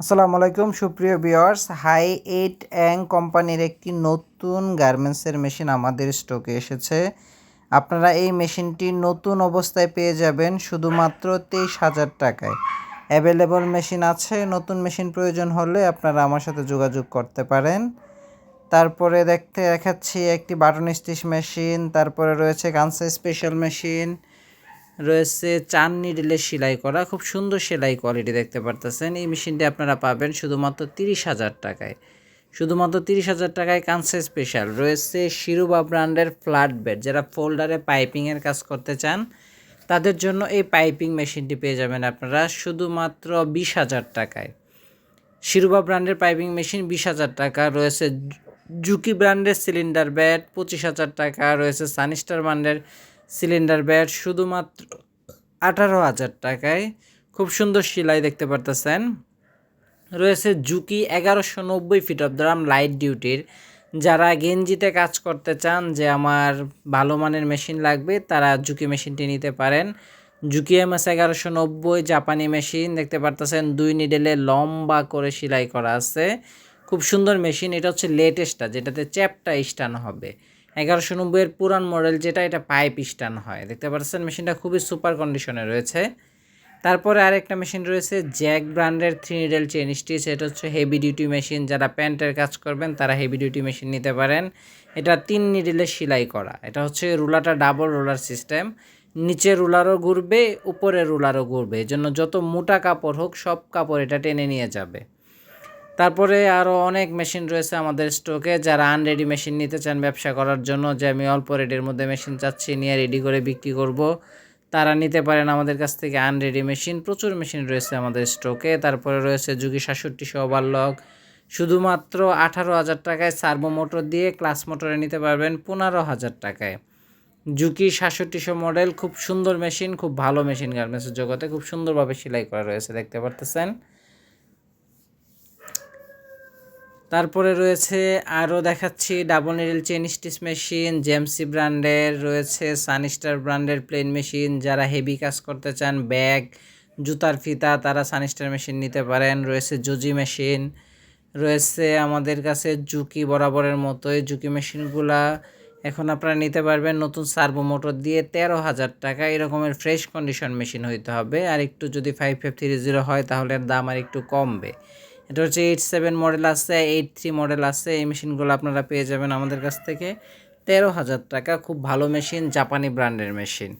আসসালামু আলাইকুম, সুপ্রিয় ভিউয়ার্স। হাই এইট অ্যাং কোম্পানির একটি নতুন গার্মেন্টসের মেশিন আমাদের স্টকে এসেছে। আপনারা এই মেশিনটি নতুন অবস্থায় পেয়ে যাবেন শুধুমাত্র তেইশ হাজার টাকায়। অ্যাভেলেবল মেশিন আছে, নতুন মেশিন প্রয়োজন হলে আপনারা আমার সাথে যোগাযোগ করতে পারেন। তারপরে দেখতে দেখাচ্ছি একটি বাটন স্টিচ মেশিন, তারপরে রয়েছে কানসা স্পেশাল মেশিন রয়েছে চান নিডেলের সেলাই করা, খুব সুন্দর সেলাই কোয়ালিটি দেখতে পারতেছেন। এই মেশিনটি আপনারা পাবেন শুধুমাত্র তিরিশ হাজার টাকায়। শুধুমাত্র তিরিশ হাজার টাকায় কানসে স্পেশাল রয়েছে শিরুবা ব্র্যান্ডের ফ্ল্যাট বেড যারা ফোল্ডারে পাইপিংয়ের কাজ করতে চান, তাদের জন্য এই পাইপিং মেশিনটি পেয়ে যাবেন আপনারা শুধুমাত্র বিশ হাজার টাকায়। শিরুবা ব্র্যান্ডের পাইপিং মেশিন বিশ হাজার টাকা। রয়েছে জুকি ব্র্যান্ডের সিলিন্ডার ব্যাট পঁচিশ হাজার টাকা। রয়েছে সানিস্টার ব্র্যান্ডের সিলিন্ডার ব্যাট শুধুমাত্র আঠারো হাজার টাকায়। খুব সুন্দর সেলাই দেখতে পারতেছেন। রয়েছে জুকি এগারোশো নব্বই ফিট অফ দ্রাম লাইট ডিউটির যারা গেঞ্জিতে কাজ করতে চান যে আমার ভালো মানের মেশিন লাগবে, তারা জুকি মেশিনটি নিতে পারেন। জুকি এম এস এগারোশো নব্বই জাপানি মেশিন দেখতে পারতেছেন, দুই নিডেলে লম্বা করে সেলাই করা আছে। খুব সুন্দর মেশিন এটা হচ্ছে লেটেস্টটা যেটাতে চ্যাপটা স্টান হবে। এগারোশো নব্বইয়ের পুরান মডেল যেটা, এটা পাইপ স্টান হয়। দেখতে পাচ্ছেন, মেশিনটা খুবই সুপার কন্ডিশনে রয়েছে। তারপরে আরেকটা মেশিন রয়েছে, জ্যাক ব্র্যান্ডের থ্রি নিডেল চেন স্টিচ। এটা হচ্ছে হেভি ডিউটি মেশিন যারা প্যান্টের কাজ করবেন, তারা হেভি ডিউটি মেশিন নিতে পারেন। এটা তিন নিডেলের সেলাই করা। এটা হচ্ছে রুলারটা ডাবল রোলার সিস্টেম নিচে রুলারও ঘুরবে, উপরে রুলারও ঘুরবে। এই জন্য যত মোটা কাপড় হোক, সব কাপড় এটা টেনে নিয়ে যাবে। তারপরে আরও অনেক মেশিন রয়েছে আমাদের স্টকে যারা আনরেডি মেশিন নিতে চান ব্যবসা করার জন্য। যে আমি অল্প রেটের মধ্যে মেশিন চাচ্ছি, নিয়ে রেডি করে বিক্রি করব। তারা নিতে পারেন আমাদের কাছ থেকে আনরেডি মেশিন প্রচুর মেশিন রয়েছে আমাদের স্টকে তারপরে রয়েছে যুগি সাতষট্টিশো ওভারলক শুধুমাত্র আঠারো হাজার টাকায় সার্ভো মোটর দিয়ে ক্লাস মোটরে নিতে পারবেন পনেরো হাজার টাকায়। জুকি সাতষট্টিশো মডেল খুব সুন্দর মেশিন খুব ভালো মেশিন গার্মেন্টসের জগতে খুব সুন্দরভাবে সেলাই করা রয়েছে, দেখতে পারতেছেন? তারপরে রয়েছে আরও দেখাচ্ছি double needle chain stitch machine, জেমসি ব্র্যান্ডের রয়েছে সানিস্টার ব্র্যান্ডের প্লেন মেশিন, যারা হেভি কাজ করতে চান, ব্যাগ, জুতার ফিতা, তারা সানিস্টার মেশিন নিতে পারেন। রয়েছে জুজি মেশিন, রয়েছে আমাদের কাছে জুকি বরাবরের মতোই। জুকি মেশিনগুলা এখন আপনারা নিতে পারবেন নতুন সার্ভো মোটর দিয়ে তেরো হাজার টাকা। এরকমের ফ্রেশ কন্ডিশন মেশিন হইতে হবে। আর একটু যদি ফাইভ ফাইভ থ্রি জিরো হয় তাহলে দাম আর একটু কমবে। এটা হচ্ছে এইট সেভেন মডেল আছে এইট থ্রি মডেল আছে। এই মেশিনগুলো আপনারা পেয়ে যাবেন আমাদের কাছ থেকে। তেরো হাজার টাকা, খুব ভালো মেশিন জাপানি ব্র্যান্ডের মেশিন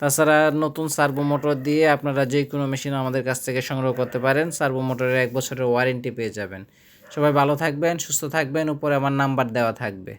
তাছাড়া নতুন সার্ভো মোটর দিয়ে আপনারা যে কোনো মেশিন আমাদের কাছ থেকে সংগ্রহ করতে পারেন। সার্ভো মোটরের এক বছরের ওয়ারেন্টি পেয়ে যাবেন। সবাই ভালো থাকবেন, সুস্থ থাকবেন। উপরে আমার নাম্বার দেওয়া থাকবে।